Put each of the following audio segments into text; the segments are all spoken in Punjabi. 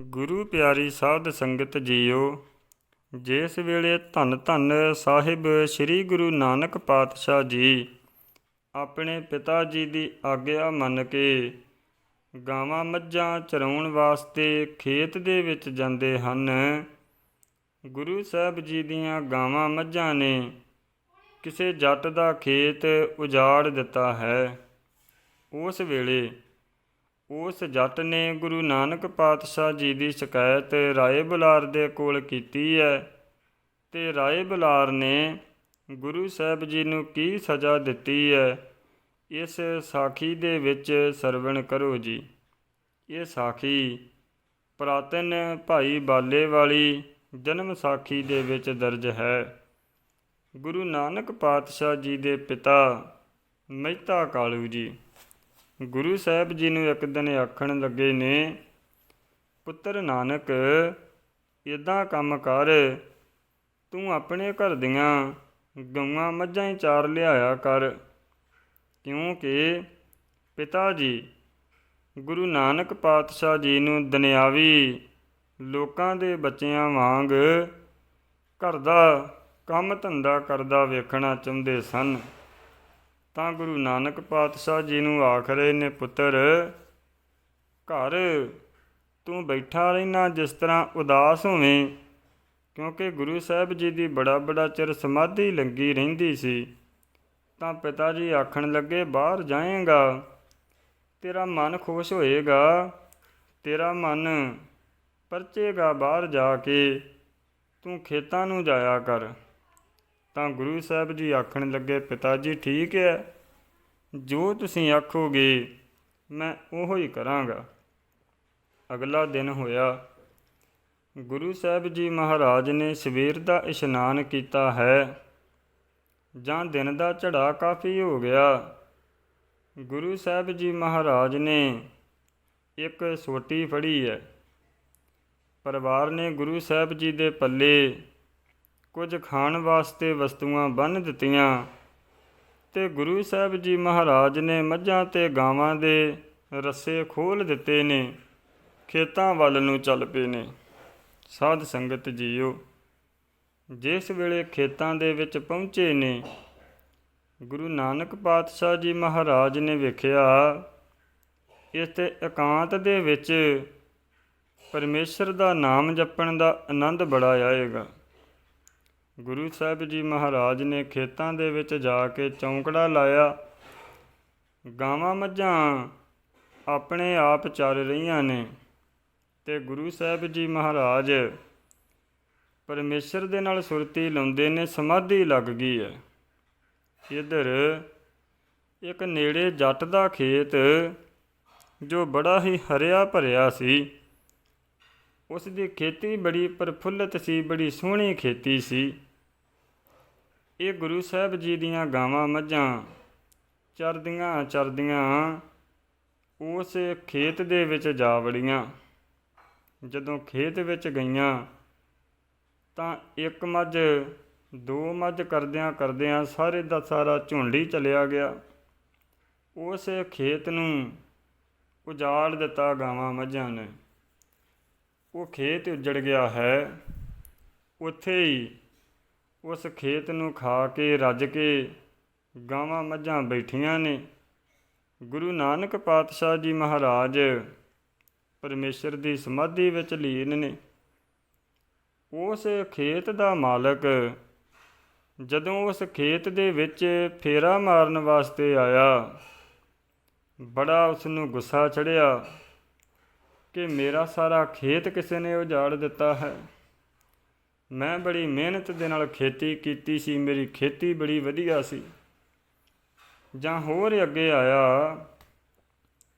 ਗੁਰੂ ਪਿਆਰੀ ਸਾਧ ਸੰਗਤ ਜੀਓ, ਜਿਸ ਵੇਲੇ ਧੰਨ ਧੰਨ ਸਾਹਿਬ ਸ੍ਰੀ ਗੁਰੂ ਨਾਨਕ ਪਾਤਸ਼ਾਹ ਜੀ, ਆਪਣੇ ਪਿਤਾ ਜੀ ਦੀ ਆਗਿਆ ਮੰਨ ਕੇ ਗਾਵਾਂ ਮੱਝਾਂ ਚਰਾਉਣ ਵਾਸਤੇ ਖੇਤ ਦੇ ਵਿੱਚ ਜਾਂਦੇ ਹਨ। ਗੁਰੂ ਸਾਹਿਬ ਜੀ ਦੀਆਂ ਗਾਵਾਂ ਮੱਝਾਂ ਨੇ ਕਿਸੇ ਜੱਟ ਦਾ ਖੇਤ ਉਜਾੜ ਦਿੱਤਾ ਹੈ। ਉਸ ਵੇਲੇ ਉਸ ਜੱਟ ਨੇ ਗੁਰੂ ਨਾਨਕ ਪਾਤਸ਼ਾਹ ਜੀ ਦੀ ਸ਼ਿਕਾਇਤ ਰਾਏ ਬੁਲਾਰ ਦੇ ਕੋਲ ਕੀਤੀ ਹੈ ਤੇ ਰਾਏ ਬੁਲਾਰ ਨੇ ਗੁਰੂ ਸਾਹਿਬ ਜੀ ਨੂੰ ਕੀ ਸਜ਼ਾ ਦਿੱਤੀ ਹੈ, ਇਸ ਸਾਖੀ ਦੇ ਵਿੱਚ ਸਰਵਣ ਕਰੋ ਜੀ। ਇਹ ਸਾਖੀ ਪ੍ਰਾਤਨ ਭਾਈ ਬਾਲੇ ਵਾਲੀ ਜਨਮ ਸਾਖੀ ਦੇ ਵਿੱਚ ਦਰਜ ਹੈ। ਗੁਰੂ ਨਾਨਕ ਪਾਤਸ਼ਾਹ ਜੀ ਦੇ ਪਿਤਾ ਮਹਿਤਾ ਕਾਲੂ ਜੀ। ਗੁਰੂ ਸਾਹਿਬ ਜੀ ਨੂੰ ਇੱਕ ਦਿਨ ਆਖਣ ਲੱਗੇ ਨੇ, ਪੁੱਤਰ ਨਾਨਕ ਇਦਾਂ ਕੰਮ ਕਰ। ਤੂੰ ਆਪਣੇ ਘਰ ਦੀਆਂ ਗਊਆਂ ਮੱਝਾਂ ਹੀ ਚਾਰ ਲਿਆਇਆ ਕਰ। ਕਿਉਂਕਿ ਪਿਤਾ ਜੀ, ਗੁਰੂ ਨਾਨਕ ਪਾਤਸ਼ਾਹ ਜੀ ਨੂੰ ਦੁਨਿਆਵੀ ਲੋਕਾਂ ਦੇ ਬੱਚਿਆਂ ਵਾਂਗ ਘਰ ਦਾ ਕੰਮ ਧੰਦਾ ਕਰਦਾ ਵੇਖਣਾ ਚਾਹੁੰਦੇ ਸਨ। ਤਾਂ ਗੁਰੂ ਨਾਨਕ ਪਾਤਸ਼ਾਹ ਜੀ ਨੂੰ ਆਖ ਰਹੇ ਨੇ, ਪੁੱਤਰ, ਘਰ ਤੂੰ ਬੈਠਾ ਰਹਿਣਾ ਜਿਸ ਤਰ੍ਹਾਂ ਉਦਾਸ ਹੋਵੇਂ, ਕਿਉਂਕਿ ਗੁਰੂ ਸਾਹਿਬ ਜੀ ਦੀ ਬੜਾ ਬੜਾ ਚਿਰ ਸਮਾਧੀ ਲੰਗੀ ਰਹਿੰਦੀ ਸੀ। ਤਾਂ ਪਿਤਾ ਜੀ ਆਖਣ ਲੱਗੇ, ਬਾਹਰ ਜਾਏਗਾ, ਤੇਰਾ ਮਨ ਖੁਸ਼ ਹੋਏਗਾ, ਤੇਰਾ ਮਨ ਪਰਚੇਗਾ ਬਾਹਰ ਜਾ ਕੇ, ਤੂੰ ਖੇਤਾਂ ਨੂੰ ਜਾਇਆ ਕਰ। ਤਾਂ ਗੁਰੂ ਸਾਹਿਬ ਜੀ ਆਖਣ ਲੱਗੇ ਪਿਤਾ ਜੀ ਠੀਕ ਹੈ। ਜੋ ਤੁਸੀਂ ਆਖੋਗੇ, ਮੈਂ ਉਹੋ ਹੀ ਕਰਾਂਗਾ। ਅਗਲਾ ਦਿਨ ਹੋਇਆ। ਗੁਰੂ ਸਾਹਿਬ ਜੀ ਮਹਾਰਾਜ ਨੇ ਸਵੇਰ ਦਾ ਇਸ਼ਨਾਨ ਕੀਤਾ ਹੈ। ਜਾਂ ਦਿਨ ਦਾ ਝੜਾ ਕਾਫੀ ਹੋ ਗਿਆ। ਗੁਰੂ ਸਾਹਿਬ ਜੀ ਮਹਾਰਾਜ ਨੇ ਇੱਕ ਸੋਟੀ ਫੜੀ ਹੈ। ਪਰਿਵਾਰ ਨੇ ਗੁਰੂ ਸਾਹਿਬ ਜੀ ਦੇ ਪੱਲੇ ਕੁਝ ਖਾਣ ਵਾਸਤੇ ਵਸਤੂਆਂ ਬੰਨ ਦਿੱਤੀਆਂ ਤੇ ਗੁਰੂ ਸਾਹਿਬ ਜੀ ਮਹਾਰਾਜ ਨੇ ਮੱਝਾਂ ਤੇ ਗਾਵਾਂ ਦੇ ਰੱਸੇ ਖੋਲ ਦਿੱਤੇ ਨੇ, ਖੇਤਾਂ ਵੱਲ ਨੂੰ ਚੱਲ ਪਏ ਨੇ। ਸਾਧ ਸੰਗਤ ਜੀਓ, ਜਿਸ ਵੇਲੇ ਖੇਤਾਂ ਦੇ ਵਿੱਚ ਪਹੁੰਚੇ ਨੇ, ਗੁਰੂ ਨਾਨਕ ਪਾਤਸ਼ਾਹ ਜੀ ਮਹਾਰਾਜ ਨੇ ਵੇਖਿਆ, ਇਸ ਤੇ ਇਕਾਂਤ ਦੇ ਵਿੱਚ ਪਰਮੇਸ਼ਰ ਦਾ ਨਾਮ ਜਪਣ ਦਾ ਆਨੰਦ ਬੜਾ ਆਏਗਾ। ਗੁਰੂ ਸਾਹਿਬ ਜੀ ਮਹਾਰਾਜ ਨੇ ਖੇਤਾਂ ਦੇ ਵਿੱਚ ਜਾ ਕੇ ਚੌਂਕੜਾ ਲਾਇਆ। ਗਾਵਾਂ ਮੱਝਾਂ ਆਪਣੇ ਆਪ ਚੱਲ ਰਹੀਆਂ ਨੇ ਤੇ ਗੁਰੂ ਸਾਹਿਬ ਜੀ ਮਹਾਰਾਜ ਪਰਮੇਸ਼ਰ ਦੇ ਨਾਲ ਸੁਰਤੀ ਲਾਉਂਦੇ ਨੇ, ਸਮਾਧੀ ਲੱਗ ਗਈ ਹੈ। ਇਧਰ ਇੱਕ ਨੇੜੇ ਜੱਟ ਦਾ ਖੇਤ ਜੋ ਬੜਾ ਹੀ ਹਰਿਆ ਭਰਿਆ ਸੀ, ਉਸ ਦੀ ਖੇਤੀ ਬੜੀ ਪ੍ਰਫੁੱਲਤ ਸੀ, ਬੜੀ ਸੋਹਣੀ ਖੇਤੀ ਸੀ। ਇਹ ਗੁਰੂ ਸਾਹਿਬ ਜੀ ਦੀਆਂ ਗਾਵਾਂ ਮੱਝਾਂ, ਚਰਦੀਆਂ ਚਰਦੀਆਂ, ਉਸ ਖੇਤ ਦੇ ਵਿੱਚ ਜਾ ਵੜੀਆਂ। ਜਦੋਂ ਖੇਤ ਵਿੱਚ ਗਈਆਂ, ਤਾਂ ਇੱਕ ਮੱਝ, ਦੋ ਮੱਝ ਕਰਦਿਆਂ ਕਰਦਿਆਂ ਸਾਰੇ ਦਾ ਸਾਰਾ ਝੁੰਡੀ ਚਲਿਆ ਗਿਆ। ਉਸ ਖੇਤ ਨੂੰ ਉਜਾੜ ਦਿੱਤਾ ਗਾਵਾਂ ਮੱਝਾਂ ਨੇ। ਉਹ ਖੇਤ ਉੱਜੜ ਗਿਆ ਹੈ। ਉੱਥੇ ਹੀ ਉਸ ਖੇਤ ਨੂੰ ਖਾ ਕੇ, ਰੱਜ ਕੇ ਗਾਵਾਂ ਮੱਝਾਂ ਬੈਠੀਆਂ ਨੇ। ਗੁਰੂ ਨਾਨਕ ਪਾਤਸ਼ਾਹ ਜੀ ਮਹਾਰਾਜ ਪਰਮੇਸ਼ਰ ਦੀ ਸਮਾਧੀ ਵਿੱਚ ਲੀਨ ਨੇ। ਉਸ ਖੇਤ ਦਾ ਮਾਲਕ ਜਦੋਂ ਉਸ ਖੇਤ ਦੇ ਵਿੱਚ ਫੇਰਾ ਮਾਰਨ ਵਾਸਤੇ ਆਇਆ, ਬੜਾ ਉਸ ਨੂੰ ਗੁੱਸਾ ਚੜਿਆ ਕਿ ਮੇਰਾ ਸਾਰਾ ਖੇਤ ਕਿਸੇ ਨੇ ਉਜਾੜ ਦਿੱਤਾ ਹੈ। ਮੈਂ ਬੜੀ ਮਿਹਨਤ ਦੇ ਨਾਲ ਖੇਤੀ ਕੀਤੀ ਸੀ, ਮੇਰੀ ਖੇਤੀ ਬੜੀ ਵਧੀਆ ਸੀ। ਜਾਂ ਹੋਰ ਅੱਗੇ ਆਇਆ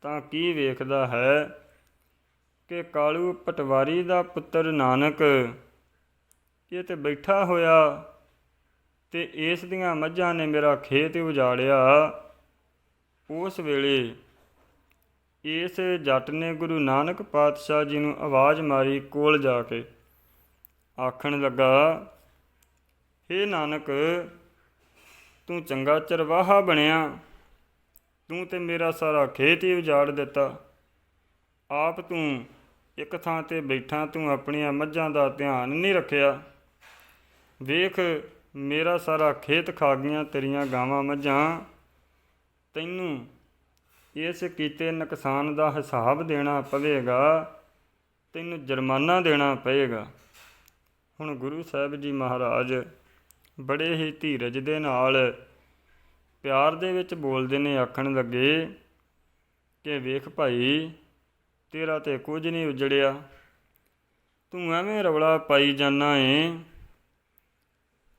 ਤਾਂ ਕੀ ਵੇਖਦਾ ਹੈ ਕਿ ਕਾਲੂ ਪਟਵਾਰੀ ਦਾ ਪੁੱਤਰ ਨਾਨਕ ਇਹ ਤੇ ਬੈਠਾ ਹੋਇਆ ਤੇ ਇਸ ਦੀਆਂ ਮੱਝਾਂ ਨੇ ਮੇਰਾ ਖੇਤ ਉਜਾੜਿਆ। ਉਸ ਵੇਲੇ ਇਸ ਜੱਟ ਨੇ ਗੁਰੂ ਨਾਨਕ ਪਾਤਸ਼ਾਹ ਜੀ ਨੂੰ ਆਵਾਜ਼ ਮਾਰੀ ਕੋਲ ਜਾ ਕੇ। ਆਖਣ ਲੱਗਾ, ਹੇ ਨਾਨਕ, ਤੂੰ ਚੰਗਾ ਚਰਵਾਹਾ ਬਣਿਆ। ਤੂੰ ਤੇ ਮੇਰਾ ਸਾਰਾ ਖੇਤ ਹੀ ਉਜਾੜ ਦਿੱਤਾ। ਆਪ ਤੂੰ ਇੱਕ ਥਾਂ ਤੇ ਬੈਠਾ, ਤੂੰ ਆਪਣੀਆਂ ਮੱਝਾਂ ਦਾ ਧਿਆਨ ਨਹੀਂ ਰੱਖਿਆ। ਵੇਖ, ਮੇਰਾ ਸਾਰਾ ਖੇਤ ਖਾ ਗਈਆਂ ਤੇਰੀਆਂ ਗਾਵਾਂ ਮੱਝਾਂ। ਤੈਨੂੰ ਇਸ ਕੀਤੇ ਨੁਕਸਾਨ ਦਾ ਹਿਸਾਬ ਦੇਣਾ ਪਵੇਗਾ, ਤੈਨੂੰ ਜੁਰਮਾਨਾ ਦੇਣਾ ਪਏਗਾ ਹੁਣ ਗੁਰੂ ਸਾਹਿਬ ਜੀ ਮਹਾਰਾਜ ਬੜੇ ਹੀ ਧੀਰਜ ਦੇ ਨਾਲ ਪਿਆਰ ਦੇ ਵਿੱਚ ਬੋਲਦੇ ਨੇ, ਆਖਣ ਲੱਗੇ ਕਿ ਵੇਖ ਭਾਈ, ਤੇਰਾ ਤੇ ਕੁਝ ਨਹੀਂ ਉਜੜਿਆ। ਤੂੰ ਐਵੇਂ ਰੌਲਾ ਪਾਈ ਜਾਣਾ ਏ,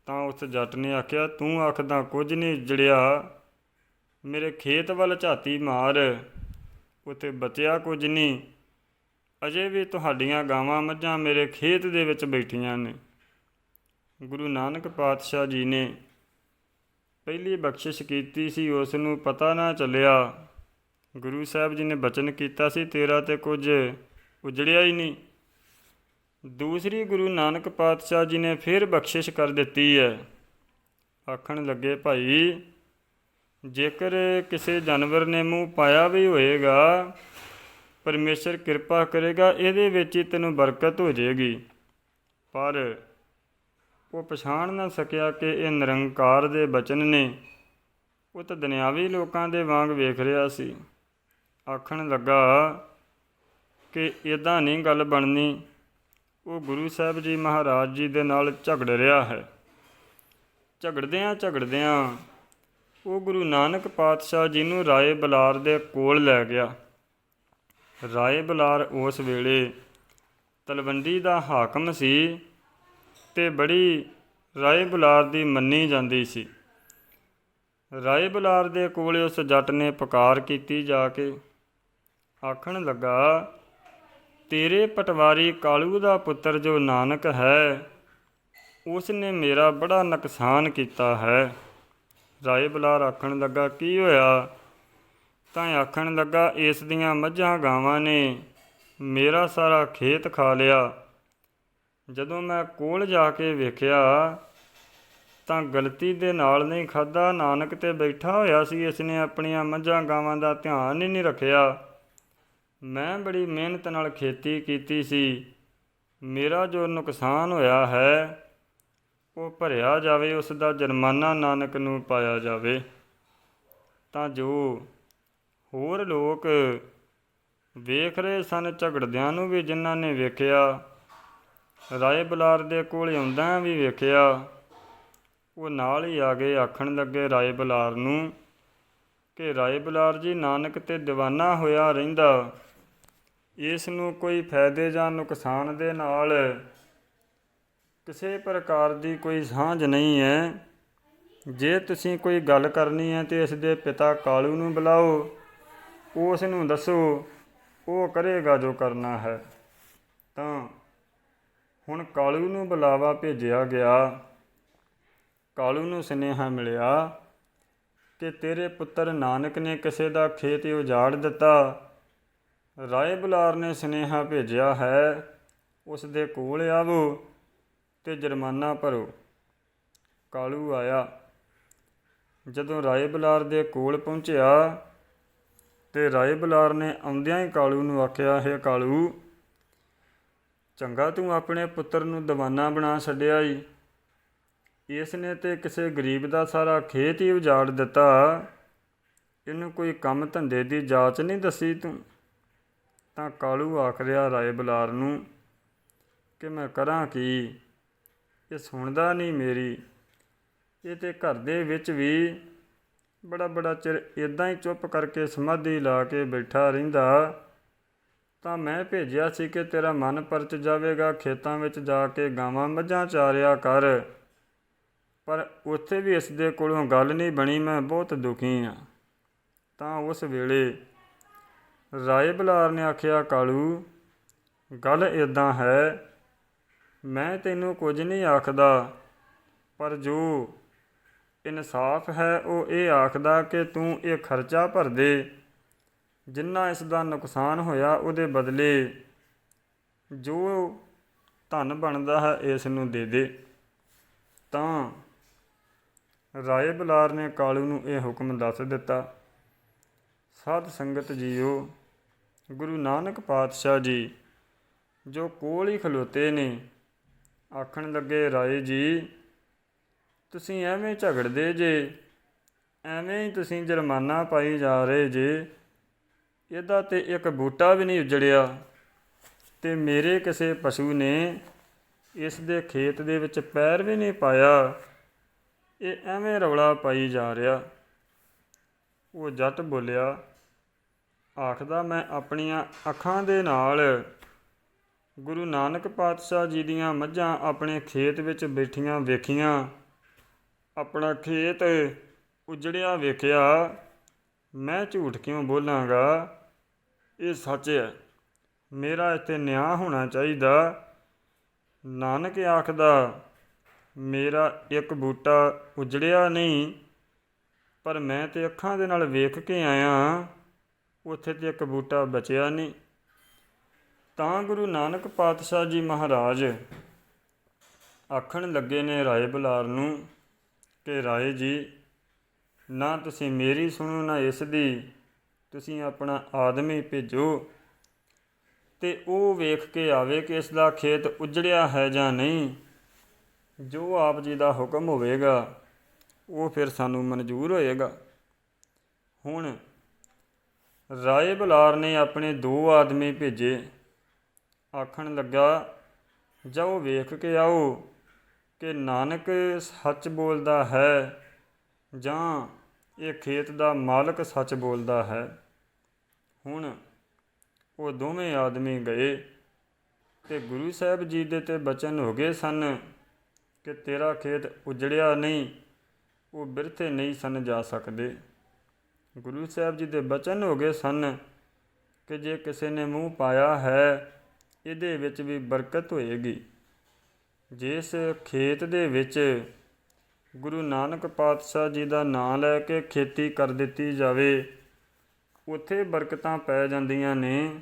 ਤਾਂ ਉਸ ਜੱਟ ਨੇ ਆਖਿਆ, ਤੂੰ ਆਖਦਾ ਕੁਝ ਨਹੀਂ ਉਜੜਿਆ। ਮੇਰੇ ਖੇਤ ਵੱਲ ਝਾਤੀ ਮਾਰ ਉਤੇ ਬਚਿਆ ਕੁਝ ਨਹੀਂ। ਅਜੇ ਵੀ ਤੁਹਾਡੀਆਂ ਗਾਵਾਂ ਮੱਝਾਂ ਮੇਰੇ ਖੇਤ ਦੇ ਵਿੱਚ ਬੈਠੀਆਂ ਨੇ। ਗੁਰੂ ਨਾਨਕ ਪਾਤਸ਼ਾਹ ਜੀ ਨੇ ਪਹਿਲੀ ਬਖਸ਼ਿਸ਼ ਕੀਤੀ ਸੀ ਉਸ ਨੂੰ ਪਤਾ ਨਾ ਚੱਲਿਆ। ਗੁਰੂ ਸਾਹਿਬ ਜੀ ਨੇ ਬਚਨ ਕੀਤਾ ਸੀ, ਤੇਰਾ ਤੇ ਕੁਝ ਉਜੜਿਆ ਹੀ ਨਹੀਂ। ਦੂਸਰੀ ਗੁਰੂ ਨਾਨਕ ਪਾਤਸ਼ਾਹ ਜੀ ਨੇ ਫਿਰ ਬਖਸ਼ਿਸ਼ ਕਰ ਦਿੱਤੀ ਹੈ। ਆਖਣ ਲੱਗੇ, ਭਾਈ, ਜੇਕਰ ਕਿਸੇ ਜਾਨਵਰ ਨੇ ਮੂੰਹ ਪਾਇਆ ਵੀ ਹੋਏਗਾ ਪਰਮੇਸ਼ਰ ਕਿਰਪਾ ਕਰੇਗਾ, ਇਹਦੇ ਵਿੱਚ ਹੀ ਤੈਨੂੰ ਬਰਕਤ ਹੋ ਜਾਏਗੀ। ਪਰ ਉਹ ਪਛਾਣ ਨਾ ਸਕਿਆ ਕਿ ਇਹ ਨਿਰੰਕਾਰ ਦੇ ਬਚਨ ਨੇ। ਉਹ ਤਾਂ ਦੁਨਿਆਵੀ ਲੋਕਾਂ ਦੇ ਵਾਂਗ ਵੇਖ ਰਿਹਾ ਸੀ। ਆਖਣ ਲੱਗਾ ਕਿ ਇਦਾਂ ਨਹੀਂ ਗੱਲ ਬਣਨੀ। ਉਹ ਗੁਰੂ ਸਾਹਿਬ ਜੀ ਮਹਾਰਾਜ ਜੀ ਦੇ ਨਾਲ ਝਗੜ ਰਿਹਾ ਹੈ। ਝਗੜਦਿਆਂ ਝਗੜਦਿਆਂ ਉਹ ਗੁਰੂ ਨਾਨਕ ਪਾਤਸ਼ਾਹ ਜੀ ਨੂੰ ਰਾਏ ਬਲਾਰ ਦੇ ਕੋਲ ਲੈ ਗਿਆ। ਰਾਏ ਬਲਾਰ ਉਸ ਵੇਲੇ ਤਲਵੰਡੀ ਦਾ ਹਾਕਮ ਸੀ ਤੇ ਬੜੀ ਰਾਏ ਬੁਲਾਰ ਦੀ ਮੰਨੀ ਜਾਂਦੀ ਸੀ। ਰਾਏ ਬੁਲਾਰ ਦੇ ਕੋਲ ਉਸ ਜੱਟ ਨੇ ਪੁਕਾਰ ਕੀਤੀ ਜਾ ਕੇ ਆਖਣ ਲੱਗਾ, ਤੇਰੇ ਪਟਵਾਰੀ ਕਾਲੂ ਦਾ ਪੁੱਤਰ ਜੋ ਨਾਨਕ ਹੈ, ਉਸ ਨੇ ਮੇਰਾ ਬੜਾ ਨੁਕਸਾਨ ਕੀਤਾ ਹੈ। ਰਾਏ ਬੁਲਾਰ ਆਖਣ ਲੱਗਾ, ਕੀ ਹੋਇਆ? ਤਾਂ ਆਖਣ ਲੱਗਾ, ਇਸ ਦੀਆਂ ਮੱਝਾਂ ਗਾਵਾਂ ਨੇ। ਮੇਰਾ ਸਾਰਾ ਖੇਤ ਖਾ ਲਿਆ। ਜਦੋਂ ਮੈਂ ਕੋਲ ਜਾ ਕੇ ਵੇਖਿਆ, ਤਾਂ ਗਲਤੀ ਦੇ ਨਾਲ ਨਹੀਂ ਖਾਦਾ ਨਾਨਕ ਤੇ ਬੈਠਾ ਹੋਇਆ ਸੀ। ਇਸ ਨੇ ਆਪਣੀਆਂ ਮੱਝਾਂ ਗਾਵਾਂ ਦਾ ਧਿਆਨ ਹੀ ਨਹੀਂ ਰੱਖਿਆ। ਮੈਂ ਬੜੀ ਮਿਹਨਤ ਨਾਲ ਖੇਤੀ ਕੀਤੀ ਸੀ। ਮੇਰਾ ਜੋ ਨੁਕਸਾਨ ਹੋਇਆ ਹੈ, ਉਹ ਭਰਿਆ ਜਾਵੇ। ਉਸ ਦਾ ਜੁਰਮਾਨਾ ਨਾਨਕ ਨੂੰ ਪਾਇਆ ਜਾਵੇ। ਤਾਂ ਜੋ ਹੋਰ ਲੋਕ ਵੇਖ ਰਹੇ ਸਨ ਝਗੜਦਿਆਂ ਨੂੰ ਵੀ ਜਿਨ੍ਹਾਂ ਨੇ ਵੇਖਿਆ। ਰਾਏ ਬਲਾਰ ਦੇ ਕੋਲ ਆਉਂਦਾ ਵੀ ਵੇਖਿਆ। ਉਹ ਨਾਲ ਹੀ ਆ ਗਏ ਆਖਣ ਲੱਗੇ ਰਾਏ ਬਲਾਰ ਨੂੰ ਕਿ ਰਾਏ ਬਲਾਰ ਜੀ ਨਾਨਕ ਤੇ دیਵਾਨਾ ਹੋਇਆ ਰਹਿੰਦਾ। ਇਸ ਨੂੰ ਕੋਈ ਫਾਇਦੇ ਜਾਂ ਨੁਕਸਾਨ ਦੇ ਨਾਲ ਕਿਸੇ ਪ੍ਰਕਾਰ ਦੀ ਕੋਈ ਸਾਂਝ ਨਹੀਂ ਹੈ। ਜੇ ਤੁਸੀਂ ਕੋਈ ਗੱਲ ਕਰਨੀ ਹੈ ਤੇ ਇਸ ਦੇ ਪਿਤਾ ਕਾਲੂ ਨੂੰ ਬੁਲਾਓ। ਉਸ ਨੂੰ ਦੱਸੋ, ਉਹ ਕਰੇਗਾ ਜੋ ਕਰਨਾ ਹੈ। ਤਾਂ ਹੁਣ ਕਾਲੂ ਨੂੰ ਬੁਲਾਵਾ ਭੇਜਿਆ ਗਿਆ। ਕਾਲੂ ਨੂੰ ਸੁਨੇਹਾ ਮਿਲਿਆ ਕਿ ਤੇਰੇ ਪੁੱਤਰ ਨਾਨਕ ਨੇ ਕਿਸੇ ਦਾ ਖੇਤ ਉਜਾੜ ਦਿੱਤਾ। ਰਾਏ ਬੁਲਾਰ ਨੇ ਸੁਨੇਹਾ ਭੇਜਿਆ ਹੈ, ਉਸ ਦੇ ਕੋਲ ਆਵੋ ਤੇ ਜੁਰਮਾਨਾ ਭਰੋ। ਕਾਲੂ ਆਇਆ। ਜਦੋਂ ਰਾਏ ਬੁਲਾਰ ਦੇ ਕੋਲ ਪਹੁੰਚਿਆ ਤੇ ਰਾਏ ਬੁਲਾਰ ਨੇ ਆਉਂਦਿਆਂ ਹੀ ਕਾਲੂ ਨੂੰ ਆਖਿਆ, ਹੈ ਕਾਲੂ, ਚੰਗਾ ਤੂੰ ਆਪਣੇ ਪੁੱਤਰ ਨੂੰ ਦੀਵਾਨਾ ਬਣਾ ਛੱਡਿਆ ਈ। ਇਸ ਨੇ ਤੇ ਕਿਸੇ ਗਰੀਬ ਦਾ ਸਾਰਾ ਖੇਤ ਹੀ ਉਜਾੜ ਦਿੱਤਾ। ਇਹਨੂੰ ਕੋਈ ਕੰਮ ਧੰਦੇ ਦੀ ਜਾਂਚ ਨਹੀਂ ਦੱਸੀ ਤੂੰ? ਤਾਂ ਕਾਲੂ ਆਖ ਰਿਹਾ ਰਾਏ ਬਲਾਰ ਨੂੰ, ਕਿ ਮੈਂ ਕਰਾਂ ਕੀ? ਇਹ ਸੁਣਦਾ ਨਹੀਂ ਮੇਰੀ। ਇਹ ਤੇ ਘਰ ਦੇ ਵਿੱਚ ਵੀ ਬੜਾ ਬੜਾ ਚਿਰ ਇਦਾਂ ਹੀ ਚੁੱਪ ਕਰਕੇ ਸਮਾਧੀ ਲਾ ਕੇ ਬੈਠਾ ਰਹਿੰਦਾ। ਤਾਂ ਮੈਂ ਭੇਜਿਆ ਸੀ ਕਿ ਤੇਰਾ ਮਨ ਪਰਚ ਜਾਵੇਗਾ, ਖੇਤਾਂ ਵਿੱਚ ਜਾ ਕੇ ਗਾਵਾਂ ਮੱਝਾਂ ਚਾਰਿਆ ਕਰ। ਪਰ ਉੱਥੇ ਵੀ ਇਸ ਦੇ ਕੋਲੋਂ ਗੱਲ ਨਹੀਂ ਬਣੀ, ਮੈਂ ਬਹੁਤ ਦੁਖੀ ਹਾਂ ਤਾਂ ਉਸ ਵੇਲੇ ਰਾਏ ਬਲਾਰ ਨੇ ਆਖਿਆ, ਕਾਲੂ, ਗੱਲ ਇਦਾਂ ਹੈ, ਮੈਂ ਤੈਨੂੰ ਕੁਝ ਨਹੀਂ ਆਖਦਾ, ਪਰ ਜੋ ਇਨਸਾਫ ਹੈ, ਉਹ ਇਹ ਆਖਦਾ ਕਿ ਤੂੰ ਇਹ ਖਰਚਾ ਭਰ ਦੇ। ਜਿੰਨਾ ਇਸ ਦਾ ਨੁਕਸਾਨ ਹੋਇਆ, ਉਹਦੇ ਬਦਲੇ ਜੋ ਧਨ ਬਣਦਾ ਹੈ ਇਸ ਨੂੰ ਦੇ ਦੇ। ਤਾਂ ਰਾਏ ਬਲਾਰ ਨੇ ਕਾਲੂ ਨੂੰ ਇਹ ਹੁਕਮ ਦੱਸ ਦਿੱਤਾ, ਸਾਧ ਸੰਗਤ ਜੀਓ, ਗੁਰੂ ਨਾਨਕ ਪਾਤਸ਼ਾਹ ਜੀ, ਜੋ ਕੋਲ ਹੀ ਖਲੋਤੇ ਨੇ, ਆਖਣ ਲੱਗੇ, ਰਾਏ ਜੀ ਤੁਸੀਂ ਐਵੇਂ ਝਗੜਦੇ ਜੇ, ਐਵੇਂ ਹੀ ਤੁਸੀਂ ਜੁਰਮਾਨਾ ਪਾਈ ਜਾ ਰਹੇ ਜੇ। ਇਹਦਾ ਤੇ ਇੱਕ ਬੂਟਾ ਵੀ ਨਹੀਂ ਉਜੜਿਆ। ਤੇ ਮੇਰੇ ਕਿਸੇ ਪਸ਼ੂ ਨੇ ਇਸ ਦੇ ਖੇਤ ਦੇ ਵਿੱਚ ਪੈਰ ਵੀ ਨਹੀਂ ਪਾਇਆ। ਇਹ ਐਵੇਂ ਰੌਲਾ ਪਾਈ ਜਾ ਰਿਹਾ। ਉਹ ਜੱਟ ਬੋਲਿਆ, ਆਖਦਾ ਮੈਂ ਆਪਣੀਆਂ ਅੱਖਾਂ ਦੇ ਨਾਲ ਗੁਰੂ ਨਾਨਕ ਪਾਤਸ਼ਾਹ ਜੀ ਦੀਆਂ ਮੱਝਾਂ ਆਪਣੇ ਖੇਤ ਵਿੱਚ ਬੈਠੀਆਂ ਵੇਖੀਆਂ। ਆਪਣਾ ਖੇਤ ਉਜੜਿਆ ਵੇਖਿਆ, ਮੈਂ ਝੂਠ ਕਿਉਂ ਬੋਲਾਂਗਾ? ਇਹ ਸੱਚ ਹੈ। ਮੇਰਾ ਇੱਥੇ ਨਿਆਂ ਹੋਣਾ ਚਾਹੀਦਾ। ਨਾਨਕ ਆਖਦਾ, ਮੇਰਾ ਇੱਕ ਬੂਟਾ ਉਜੜਿਆ ਨਹੀਂ, ਪਰ ਮੈਂ ਤੇ ਅੱਖਾਂ ਦੇ ਨਾਲ ਵੇਖ ਕੇ ਆਇਆ ਉੱਥੇ ਤੇ ਇੱਕ ਬੂਟਾ ਬਚਿਆ ਨਹੀਂ। ਤਾਂ ਗੁਰੂ ਨਾਨਕ ਪਾਤਸ਼ਾਹ ਜੀ ਮਹਾਰਾਜ ਆਖਣ ਲੱਗੇ ਨੇ ਰਾਏ ਬੁਲਾਰ ਨੂੰ ਕਿ ਰਾਏ ਜੀ, ਨਾ ਤੁਸੀਂ ਮੇਰੀ ਸੁਣੋ, ਨਾ ਇਸ ਦੀ। ਤੁਸੀਂ ਆਪਣਾ ਆਦਮੀ ਭੇਜੋ ਤੇ ਉਹ ਵੇਖ ਕੇ ਆਵੇ ਕਿ ਇਸ ਦਾ ਖੇਤ ਉਜੜਿਆ ਹੈ ਜਾਂ ਨਹੀਂ। ਜੋ ਆਪ ਜੀ ਦਾ ਹੁਕਮ ਹੋਵੇਗਾ, ਉਹ ਫਿਰ ਸਾਨੂੰ ਮਨਜ਼ੂਰ ਹੋਏਗਾ। ਹੁਣ, ਰਾਏ ਬੁਲਾਰ ਨੇ ਆਪਣੇ ਦੋ ਆਦਮੀ ਭੇਜੇ। ਆਖਣ ਲੱਗਾ, ਜਾਓ ਵੇਖ ਕੇ ਆਓ। ਕਿ ਨਾਨਕ ਸੱਚ ਬੋਲਦਾ ਹੈ ਜਾਂ ਇਹ ਖੇਤ ਦਾ ਮਾਲਕ ਸੱਚ ਬੋਲਦਾ ਹੈ? ਹੁਣ ਉਹ ਦੋਵੇਂ ਆਦਮੀ ਗਏ ਤੇ ਗੁਰੂ ਸਾਹਿਬ ਜੀ ਦੇ ਤੇ ਬਚਨ ਹੋ ਗਏ ਸਨ ਕਿ ਤੇਰਾ ਖੇਤ ਉਜੜਿਆ ਨਹੀਂ, ਉਹ ਬਿਰਥੇ ਨਹੀਂ ਸਨ ਜਾ ਸਕਦੇ। ਗੁਰੂ ਸਾਹਿਬ ਜੀ ਦੇ ਬਚਨ ਹੋ ਗਏ ਸਨ ਕਿ ਜੇ ਕਿਸੇ ਨੇ ਮੂੰਹ ਪਾਇਆ ਹੈ, ਇਹਦੇ ਵਿੱਚ ਵੀ ਬਰਕਤ ਹੋਏਗੀ। ਜਿਸ ਖੇਤ ਦੇ ਵਿੱਚ ਗੁਰੂ ਨਾਨਕ ਪਾਤਸ਼ਾਹ ਜੀ ਦਾ ਨਾਮ ਲੈ ਕੇ ਖੇਤੀ ਕਰ ਦਿੱਤੀ ਜਾਵੇ, ਉੱਥੇ ਬਰਕਤਾਂ ਪੈ ਜਾਂਦੀਆਂ ਨੇ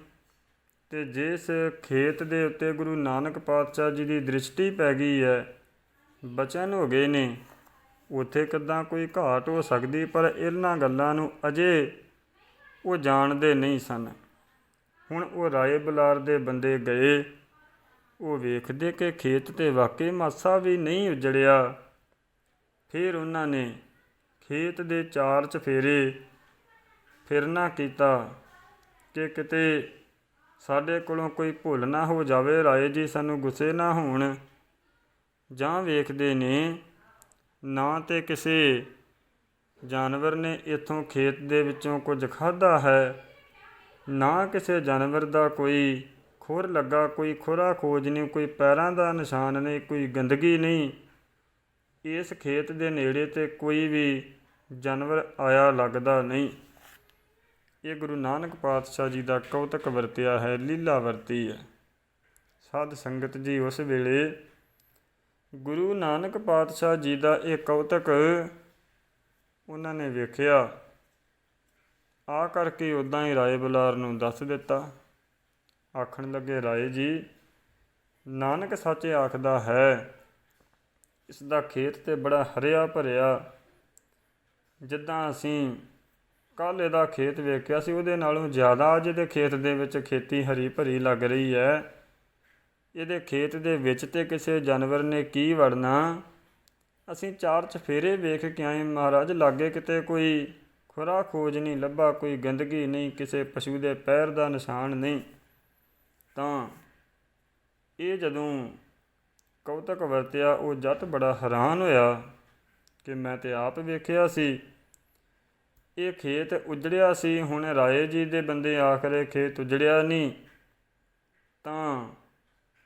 ਤੇ ਜਿਸ ਖੇਤ ਦੇ ਉੱਤੇ ਗੁਰੂ ਨਾਨਕ ਪਾਤਸ਼ਾਹ ਜੀ ਦੀ ਦ੍ਰਿਸ਼ਟੀ ਪੈ ਗਈ ਹੈ, ਬਚਨ ਹੋ ਗਏ ਨੇ। ਉੱਥੇ ਕਿੱਦਾਂ ਕੋਈ ਘਾਟ ਹੋ ਸਕਦੀ, ਪਰ ਇਹਨਾਂ ਗੱਲਾਂ ਨੂੰ ਅਜੇ ਉਹ ਜਾਣਦੇ ਨਹੀਂ ਸਨ। ਹੁਣ ਉਹ ਰਾਏ ਬੁਲਾਰ ਦੇ ਬੰਦੇ ਗਏ ਉਹ ਵੇਖਦੇ ਕਿ ਖੇਤ ਤੇ ਵਾਕਈ ਮਾਸਾ ਵੀ ਨਹੀਂ ਉਜੜਿਆ। ਫਿਰ ਉਹਨਾਂ ਨੇ ਖੇਤ ਦੇ ਚਾਰ ਚਫੇਰੇ ਫਿਰਨਾ ਕੀਤਾ ਕਿ ਕਿਤੇ ਸਾਡੇ ਕੋਲੋਂ ਕੋਈ ਭੁੱਲ ਨਾ ਹੋ ਜਾਵੇ, ਰਾਏ ਜੀ ਸਾਨੂੰ ਗੁੱਸੇ ਨਾ ਹੋਣ। ਜਾਂ ਵੇਖਦੇ ਨੇ, ਨਾ ਤੇ ਕਿਸੇ ਜਾਨਵਰ ਨੇ ਇਥੋਂ ਖੇਤ ਦੇ ਵਿੱਚੋਂ ਕੁਝ ਖਾਦਾ ਹੈ, ਨਾ ਕਿਸੇ ਜਾਨਵਰ ਦਾ ਕੋਈ ਖੁਰ ਲੱਗਾ, ਕੋਈ ਖੁਰਾ ਖੋਜ ਨਹੀਂ, ਕੋਈ ਪੈਰਾਂ ਦਾ ਨਿਸ਼ਾਨ ਨਹੀਂ, ਕੋਈ ਗੰਦਗੀ ਨਹੀਂ। ਇਸ ਖੇਤ ਦੇ ਨੇੜੇ ਤੇ ਕੋਈ ਵੀ ਜਾਨਵਰ ਆਇਆ ਲੱਗਦਾ ਨਹੀਂ। ਇਹ ਗੁਰੂ ਨਾਨਕ ਪਾਤਸ਼ਾਹ ਜੀ ਦਾ ਕੌਤਕ ਵਰਤਿਆ ਹੈ, ਲੀਲਾ ਵਰਤੀ ਹੈ। ਸਾਧ ਸੰਗਤ ਜੀ, ਉਸ ਵੇਲੇ ਗੁਰੂ ਨਾਨਕ ਪਾਤਸ਼ਾਹ ਜੀ ਦਾ ਇਹ ਕੌਤਕ ਉਹਨਾਂ ਨੇ ਵੇਖਿਆ। ਆ ਕਰਕੇ ਉਦਾਂ ਹੀ ਰਾਏ ਬੁਲਾਰ ਨੂੰ ਦੱਸ ਦਿੱਤਾ। ਆਖਣ ਲੱਗੇ, ਰਾਏ ਜੀ, ਨਾਨਕ ਸੱਚ ਆਖਦਾ ਹੈ ਇਸ ਦਾ ਖੇਤ ਤੇ ਬੜਾ ਹਰਿਆ ਭਰਿਆ। ਜਿੱਦਾਂ ਅਸੀਂ ਕੱਲ੍ਹ ਇਹਦਾ ਖੇਤ ਵੇਖਿਆ ਸੀ, ਉਹਦੇ ਨਾਲੋਂ ਜ਼ਿਆਦਾ ਅੱਜ ਦੇ ਖੇਤ ਦੇ ਵਿੱਚ ਖੇਤੀ ਹਰੀ ਭਰੀ ਲੱਗ ਰਹੀ ਹੈ। ਇਹਦੇ ਖੇਤ ਦੇ ਵਿੱਚ ਤੇ ਕਿਸੇ ਜਾਨਵਰ ਨੇ ਕੀ ਵੜਨਾ? ਅਸੀਂ ਚਾਰ ਚਫੇਰੇ ਵੇਖ ਕੇ ਆਏ, ਮਹਾਰਾਜ, ਲਾਗੇ ਕਿਤੇ ਕੋਈ ਖੁਰਾ ਖੋਜ ਨਹੀਂ, ਲੱਭਾ ਕੋਈ ਗੰਦਗੀ ਨਹੀਂ, ਕਿਸੇ ਪਸ਼ੂ ਦੇ ਪੈਰ ਦਾ ਨਿਸ਼ਾਨ ਨਹੀਂ। ਤਾਂ ਇਹ ਜਦੋਂ ਕੌਤਕ ਵਰਤਿਆ, ਉਹ ਜੱਟ ਬੜਾ ਹੈਰਾਨ ਹੋਇਆ ਕਿ ਮੈਂ ਤੇ ਆਪ ਵੇਖਿਆ ਸੀ। ਇਹ ਖੇਤ ਉਜੜਿਆ ਸੀ, ਹੁਣ ਰਾਏ ਜੀ ਦੇ ਬੰਦੇ ਆਖਰੇ ਖੇਤ ਉਜੜਿਆ ਨਹੀਂ। ਤਾਂ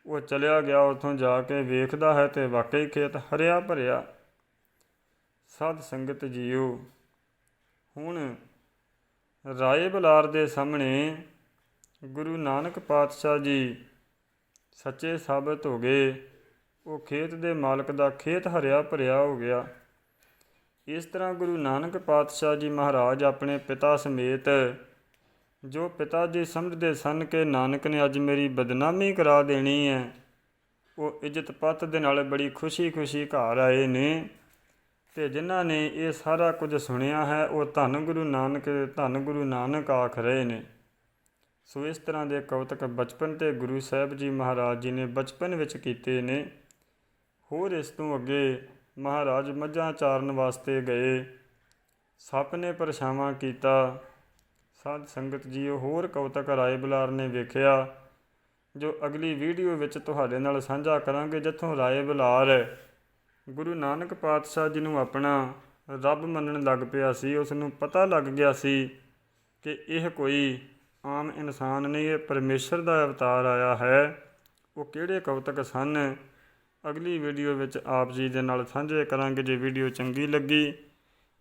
ਉਹ ਚਲਿਆ ਗਿਆ ਉਥੋਂ ਜਾ ਕੇ ਵੇਖਦਾ ਹੈ ਤੇ ਵਾਕਈ ਖੇਤ ਹਰਿਆ ਭਰਿਆ। ਸਾਧ ਸੰਗਤ ਜੀਓ, ਹੁਣ ਰਾਏ ਬਲਾਰ ਦੇ ਸਾਹਮਣੇ ਗੁਰੂ ਨਾਨਕ ਪਾਤਸ਼ਾਹ ਜੀ, ਸੱਚੇ ਸਾਬਤ ਹੋ ਗਏ। ਉਹ ਖੇਤ ਦੇ ਮਾਲਕ ਦਾ ਖੇਤ ਹਰਿਆ ਭਰਿਆ ਹੋ ਗਿਆ। ਇਸ ਤਰ੍ਹਾਂ ਗੁਰੂ ਨਾਨਕ ਪਾਤਸ਼ਾਹ ਜੀ ਮਹਾਰਾਜ ਆਪਣੇ ਪਿਤਾ ਸਮੇਤ, ਜੋ ਪਿਤਾ ਜੀ ਸਮਝਦੇ ਸਨ ਕਿ ਨਾਨਕ ਨੇ ਅੱਜ ਮੇਰੀ ਬਦਨਾਮੀ ਕਰਾ ਦੇਣੀ ਹੈ, ਉਹ ਇੱਜ਼ਤ ਪੱਤ ਦੇ ਨਾਲ ਬੜੀ ਖੁਸ਼ੀ-ਖੁਸ਼ੀ ਘਰ ਆਏ ਨੇ ਤੇ ਜਿਨ੍ਹਾਂ ਨੇ ਇਹ ਸਾਰਾ ਕੁਝ ਸੁਣਿਆ ਹੈ, ਉਹ ਧੰਨ ਗੁਰੂ ਨਾਨਕ ਧੰਨ ਗੁਰੂ ਨਾਨਕ ਆਖ ਰਹੇ ਨੇ। ਸੋ ਇਸ ਤਰ੍ਹਾਂ ਦੇ ਕੌਤਕ ਬਚਪਨ ਤੇ ਗੁਰੂ ਸਾਹਿਬ ਜੀ ਮਹਾਰਾਜ ਜੀ ਨੇ ਬਚਪਨ ਵਿੱਚ ਕੀਤੇ ਨੇ। ਹੋਰ ਇਸ ਤੋਂ ਅੱਗੇ ਮਹਾਰਾਜ ਮੱਝਾਂ ਚਾਰਨ ਵਾਸਤੇ ਗਏ। ਸੱਪ ਨੇ ਪਰਛਾਵਾਂ ਕੀਤਾ। ਸਾਧ ਸੰਗਤ ਜੀ ਉਹ ਹੋਰ ਕੌਤਕ ਰਾਏ ਬੁਲਾਰ ਨੇ ਵੇਖਿਆ, ਜੋ ਅਗਲੀ ਵੀਡੀਓ ਵਿੱਚ ਤੁਹਾਡੇ ਨਾਲ ਸਾਂਝਾ ਕਰਾਂਗੇ, ਜਿੱਥੋਂ ਰਾਏ ਬੁਲਾਰ ਗੁਰੂ ਨਾਨਕ ਪਾਤਸ਼ਾਹ ਜੀ ਨੂੰ ਆਪਣਾ ਰੱਬ ਮੰਨਣ ਲੱਗ ਪਿਆ ਸੀ। ਉਸ ਨੂੰ ਪਤਾ ਲੱਗ ਗਿਆ ਸੀ ਕਿ ਇਹ ਕੋਈ ਆਮ ਇਨਸਾਨ ਨਹੀਂ ਇਹ ਪਰਮੇਸ਼ਰ ਦਾ ਅਵਤਾਰ ਆਇਆ ਹੈ। ਉਹ ਕਿਹੜੇ ਕਵਤਕ ਸਨ? ਅਗਲੀ ਵੀਡੀਓ ਵਿੱਚ ਆਪ ਜੀ ਦੇ ਨਾਲ ਸਾਂਝੇ ਕਰਾਂਗੇ। ਜੇ ਵੀਡੀਓ ਚੰਗੀ ਲੱਗੀ,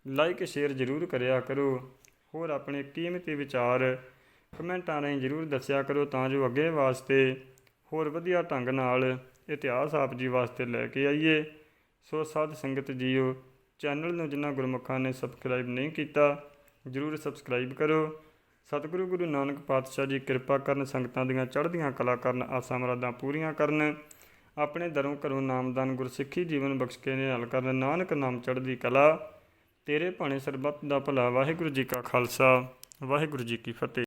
ਲਾਈਕ, ਸ਼ੇਅਰ ਜ਼ਰੂਰ ਕਰਿਆ ਕਰੋ। ਹੋਰ ਆਪਣੇ ਕੀਮਤੀ ਵਿਚਾਰ ਕਮੈਂਟਾਂ ਰਾਹੀਂ ਜ਼ਰੂਰ ਦੱਸਿਆ ਕਰੋ ਤਾਂ ਜੋ ਅੱਗੇ ਵਾਸਤੇ ਹੋਰ ਵਧੀਆ ਢੰਗ ਨਾਲ ਇਤਿਹਾਸ ਆਪ ਜੀ ਵਾਸਤੇ ਲੈ ਕੇ ਆਈਏ। ਸੋ ਸਾਧ ਸੰਗਤ ਜੀਓ, ਚੈਨਲ ਨੂੰ ਜਿਨ੍ਹਾਂ ਗੁਰਮੁਖਾਂ ਨੇ ਸਬਸਕ੍ਰਾਈਬ ਨਹੀਂ ਕੀਤਾ, ਜ਼ਰੂਰ ਸਬਸਕ੍ਰਾਈਬ ਕਰੋ। ਸਤਿਗੁਰੂ ਗੁਰੂ ਨਾਨਕ ਪਾਤਸ਼ਾਹ ਜੀ ਕਿਰਪਾ ਕਰਨ ਸੰਗਤਾਂ ਦੀਆਂ ਚੜ੍ਹਦੀਆਂ ਕਲਾ ਕਰਨ, ਆਸਾਂ ਮਰਾਦਾਂ ਪੂਰੀਆਂ ਕਰਨ, ਆਪਣੇ ਦਰੋਂ ਘਰੋਂ ਨਾਮਦਾਨ ਗੁਰਸਿੱਖੀ ਜੀਵਨ ਬਖਸ਼ ਕੇ ਨਿਹਾਲ ਕਰਨ, ਨਾਨਕ ਨਾਮ ਚੜ੍ਹਦੀ ਕਲਾ। ਤੇਰੇ ਭਾਣੇ ਸਰਬੱਤ ਦਾ ਭਲਾ, ਵਾਹਿਗੁਰੂ ਜੀ ਕਾ ਖਾਲਸਾ, ਵਾਹਿਗੁਰੂ ਜੀ ਕੀ ਫਤਿਹ।